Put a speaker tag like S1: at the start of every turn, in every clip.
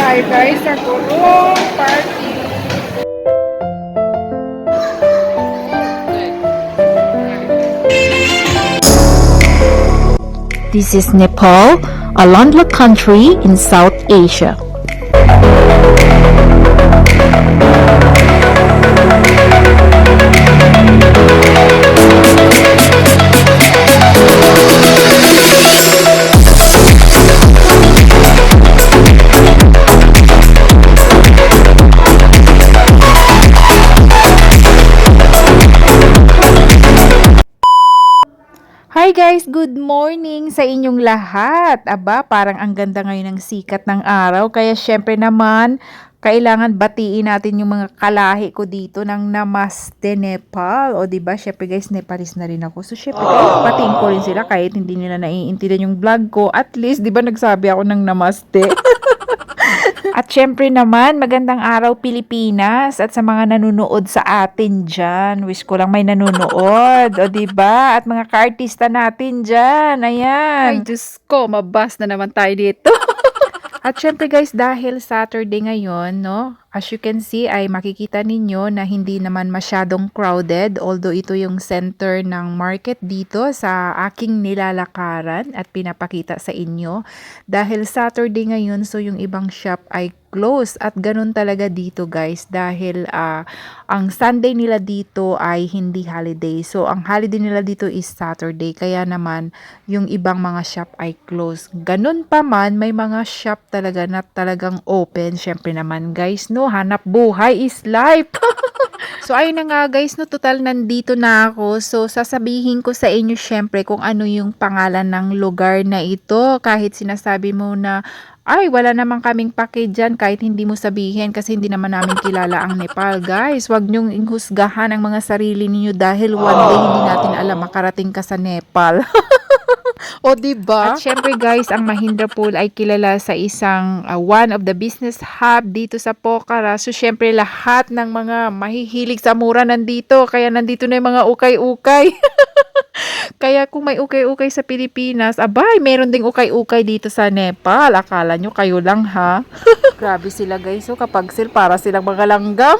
S1: tayo guys sa Party.
S2: This is Nepal, a landlocked country in South Asia. Guys, good morning sa inyong lahat. Aba, parang ang ganda ngayon ng sikat ng araw. Kaya syempre naman, kailangan batiin natin yung mga kalahi ko dito ng Namaste Nepal. O di ba? Syempre guys, Nepalese na rin ako. So syempre, batiin ko rin sila kahit hindi nila naiintindihan yung vlog ko. At least, di ba nagsabi ako ng Namaste? At syempre naman, magandang araw Pilipinas at sa mga nanonood sa atin dyan. Wish ko lang may nanonood, o di ba? At mga ka-artista natin dyan, ayan.
S1: Ay, Diyos ko, mabas na naman tayo dito.
S2: At syempre guys, dahil Saturday ngayon, no? As you can see, ay makikita ninyo na hindi naman masyadong crowded. Although ito yung center ng market dito sa aking nilalakaran at pinapakita sa inyo. Dahil Saturday ngayon, so yung ibang shop ay close. At ganun talaga dito guys. Dahil ah, ang Sunday nila dito ay hindi holiday. So ang holiday nila dito is Saturday. Kaya naman, yung ibang mga shop ay close. Ganun pa man, may mga shop talaga na talagang open. Syempre naman guys, no, hanap buhay is life. so ayun na nga guys, no, total nandito na ako. So sasabihin ko sa inyo syempre kung ano yung pangalan ng lugar na ito. Kahit sinasabi mo na ay, wala naman kaming pake dyan kahit hindi mo sabihin kasi hindi naman namin kilala ang Nepal. Guys, wag niyong inghusgahan ang mga sarili ninyo dahil one day hindi natin alam makarating ka sa Nepal.
S1: o, di ba?
S2: At syempre guys, ang Mahindra Pool ay kilala sa isang uh, one of the business hub dito sa Pokhara. So syempre lahat ng mga mahihilig sa mura nandito. Kaya nandito na yung mga ukay-ukay. Kaya kung may ukay-ukay sa Pilipinas, abay, meron ding ukay-ukay dito sa Nepal. Akala nyo kayo lang ha? Grabe sila guys. So kapag sila, para silang mga langgam.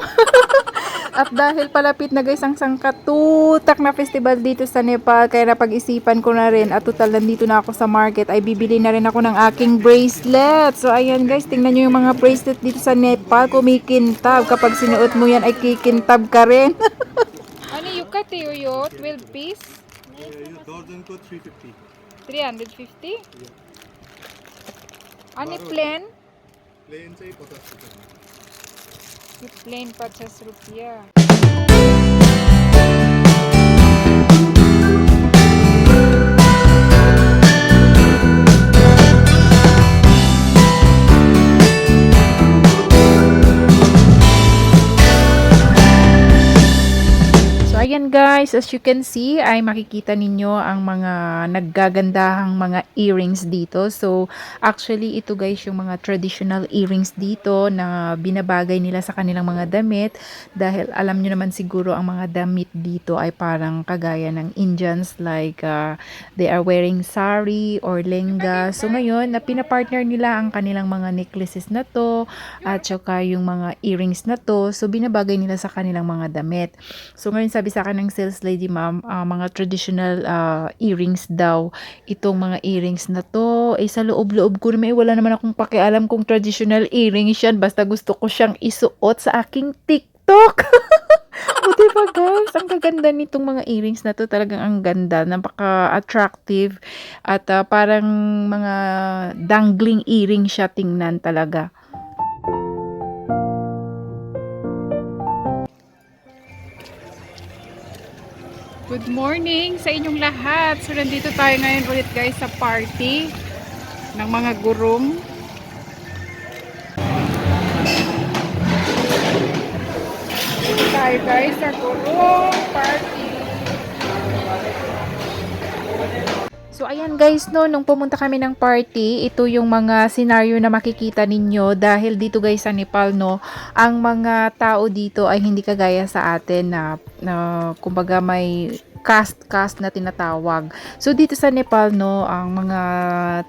S2: At dahil palapit na guys ang sangkatutak na festival dito sa Nepal, kaya napag-isipan ko na rin at total nandito na ako sa market ay bibili na rin ako ng aking bracelet. So ayan guys, tingnan nyo yung mga bracelet dito sa Nepal, kumikintab. Kapag sinuot mo yan ay kikintab ka rin.
S1: ano yung kati yun? 12 piece?
S3: Yung dozen ko 350.
S1: 350? Yeah. Ano plain?
S3: Plain sa'yo, 50.
S1: plain patches rupiah.
S2: So I Guys, as you can see ay makikita ninyo ang mga naggagandahang mga earrings dito. So actually ito guys yung mga traditional earrings dito na binabagay nila sa kanilang mga damit dahil alam nyo naman siguro ang mga damit dito ay parang kagaya ng Indians like uh, they are wearing sari or lenga. So ngayon na pinapartner nila ang kanilang mga necklaces na to at saka yung mga earrings na to. So binabagay nila sa kanilang mga damit. So ngayon sabi sa akin ng sales lady ma'am, ah, mga traditional ah, earrings daw. Itong mga earrings na to, eh sa loob-loob ko naman, eh, wala naman akong pakialam kung traditional earrings yan. Basta gusto ko siyang isuot sa aking TikTok. o diba guys, ang gaganda nitong mga earrings na to. Talagang ang ganda, napaka-attractive. At ah, parang mga dangling earring siya tingnan talaga.
S1: Good morning sa inyong lahat. So, nandito tayo ngayon ulit guys sa party ng mga gurong. Dito guys sa gurong party.
S2: So ayan guys no, nung pumunta kami ng party, ito yung mga scenario na makikita ninyo dahil dito guys sa Nepal no, ang mga tao dito ay hindi kagaya sa atin na, na kumbaga may caste-caste na tinatawag. So dito sa Nepal no, ang mga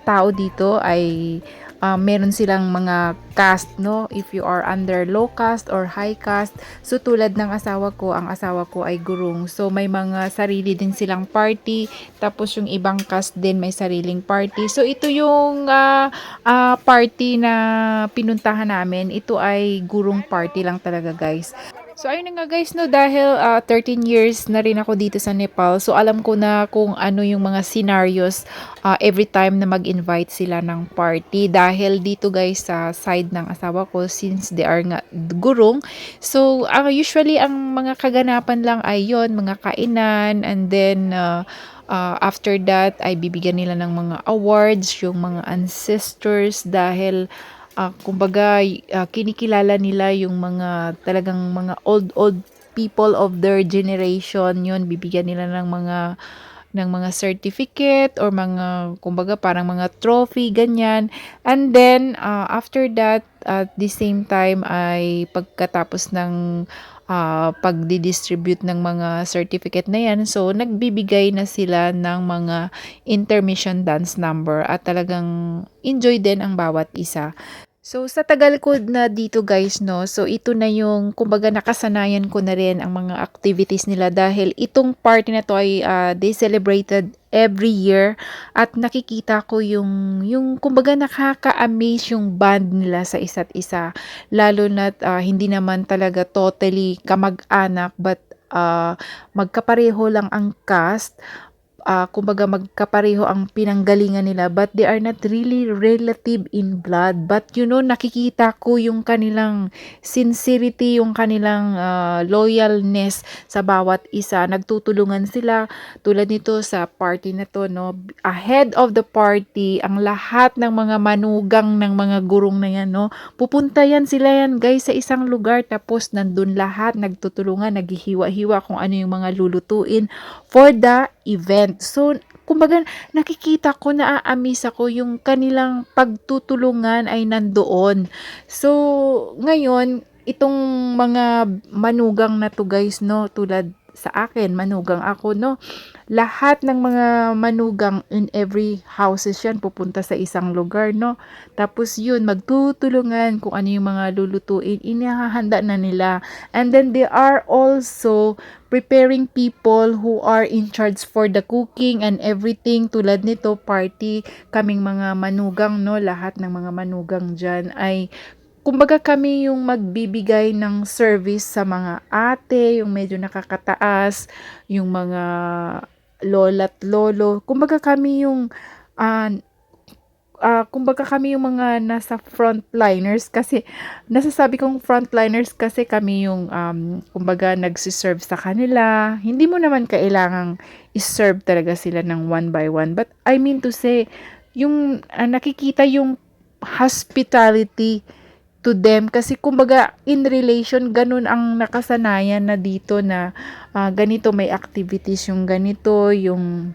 S2: tao dito ay ah, meron silang mga caste, no? If you are under low caste or high caste. So, tulad ng asawa ko, ang asawa ko ay gurung. So, may mga sarili din silang party. Tapos, yung ibang caste din may sariling party. So, ito yung ah, ah, party na pinuntahan namin. Ito ay gurung party lang talaga, guys. So ayun nga guys no dahil ah, 13 years na rin ako dito sa Nepal. So alam ko na kung ano yung mga scenarios ah, every time na mag-invite sila ng party dahil dito guys sa side ng asawa ko since they are nga gurung. So ang usually ang mga kaganapan lang ay yon mga kainan and then ah, ah, after that ay bibigyan nila ng mga awards yung mga ancestors dahil ah, kumbaga ah, kinikilala nila yung mga talagang mga old old people of their generation. Yun bibigyan nila ng mga ng mga certificate or mga kumbaga parang mga trophy ganyan. And then ah, after that at the same time ay pagkatapos ng ah, pagdi-distribute ng mga certificate na yan so nagbibigay na sila ng mga intermission dance number at talagang enjoy din ang bawat isa. So sa tagal ko na dito guys no, so ito na yung kumbaga nakasanayan ko na rin ang mga activities nila dahil itong party na to ay ah, they celebrated every year at nakikita ko yung yung kumbaga nakaka-amaze yung band nila sa isa't isa. Lalo na hindi naman talaga totally kamag-anak but ah, magkapareho lang ang cast ah, kumbaga magkapareho ang pinanggalingan nila but they are not really relative in blood. But you know nakikita ko yung kanilang sincerity yung kanilang ah, loyalness sa bawat isa. Nagtutulungan sila tulad nito sa party na to no? Ahead of the party ang lahat ng mga manugang ng mga gurong na yan no? Pupunta yan sila yan guys sa isang lugar. Tapos nandun lahat nagtutulungan naghihiwa-hiwa kung ano yung mga lulutuin for the event. So, kumbaga, nakikita ko, naaamis ako yung kanilang pagtutulungan ay nandoon. So, ngayon, itong mga manugang na to guys, no, tulad sa akin, manugang ako, no, lahat ng mga manugang in every houses yan pupunta sa isang lugar, no, tapos yun, magtutulungan kung ano yung mga lulutuin, inihahanda na nila, and then they are also preparing people who are in charge for the cooking and everything tulad nito party kaming mga manugang no? Lahat ng mga manugang dyan ay kumbaga kami yung magbibigay ng service sa mga ate yung medyo nakakataas yung mga lola't lolo kumbaga kami yung ah, ah, kumbaga kami yung mga nasa frontliners kasi nasasabi kong frontliners kasi kami yung um, kumbaga nagsiserve sa kanila. Hindi mo naman kailangang iserve talaga sila ng one by one. But I mean to say, yung ah, nakikita yung hospitality to them kasi kumbaga in relation ganun ang nakasanayan na dito na ah, ganito may activities yung ganito yung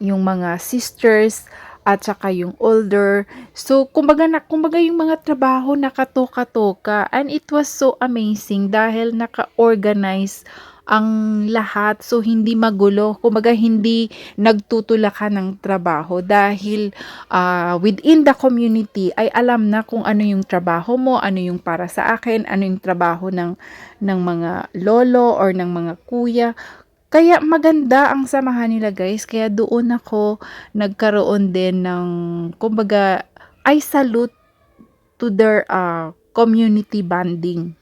S2: yung mga sisters at saka yung older. So, kumbaga, na, kumbaga yung mga trabaho nakatoka-toka. And it was so amazing dahil naka-organize ang lahat. So, hindi magulo. Kumbaga, hindi nagtutulakan ng trabaho dahil ah, within the community ay alam na kung ano yung trabaho mo, ano yung para sa akin, ano yung trabaho ng, ng mga lolo or ng mga kuya. Kaya maganda ang samahan nila guys. Kaya doon ako nagkaroon din ng, kumbaga, I salute to their uh, community bonding.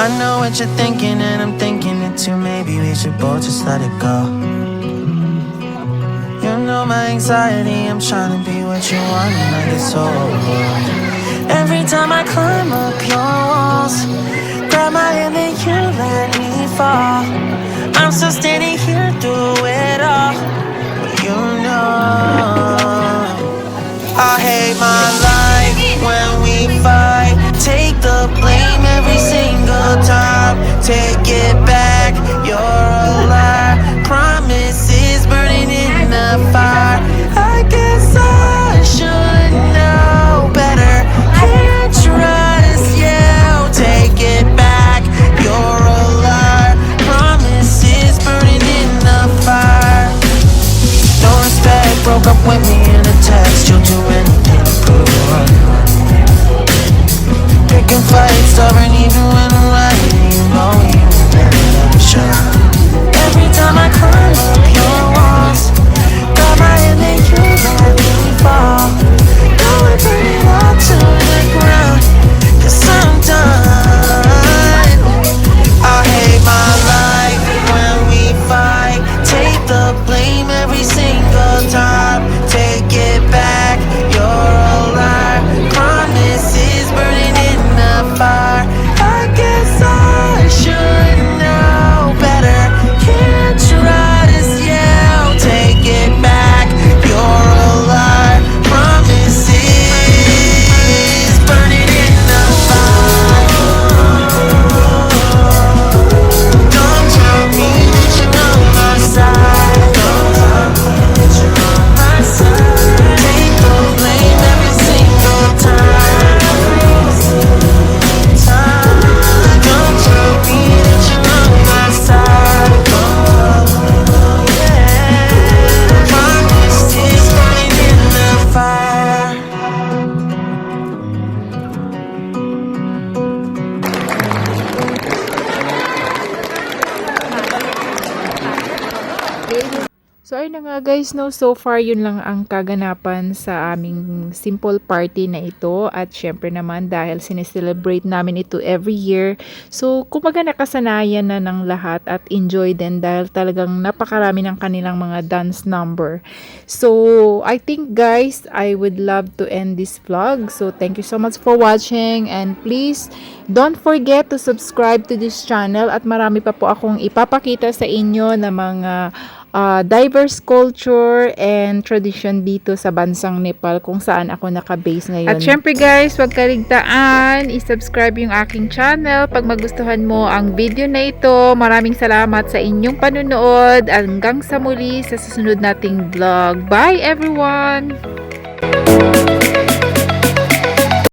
S4: I know what you're thinking, and I'm thinking it too. Maybe we should both just let it go. You know my anxiety, I'm trying to be what you want, and I get so. Every time I climb up your walls,
S2: guys, no, so far yun lang ang kaganapan sa aming simple party na ito at syempre naman dahil sineselebrate namin ito every year. So kumbaga nakasanayan na ng lahat at enjoy din dahil talagang napakarami ng kanilang mga dance number. So I think guys, I would love to end this vlog. So thank you so much for watching and please don't forget to subscribe to this channel at marami pa po akong ipapakita sa inyo na mga uh, diverse culture and tradition dito sa bansang Nepal kung saan ako naka-base ngayon. At syempre guys, huwag kaligtaan, i-subscribe yung aking channel pag magustuhan mo ang video na ito. Maraming salamat sa inyong panunood. Hanggang sa muli sa susunod nating vlog. Bye everyone!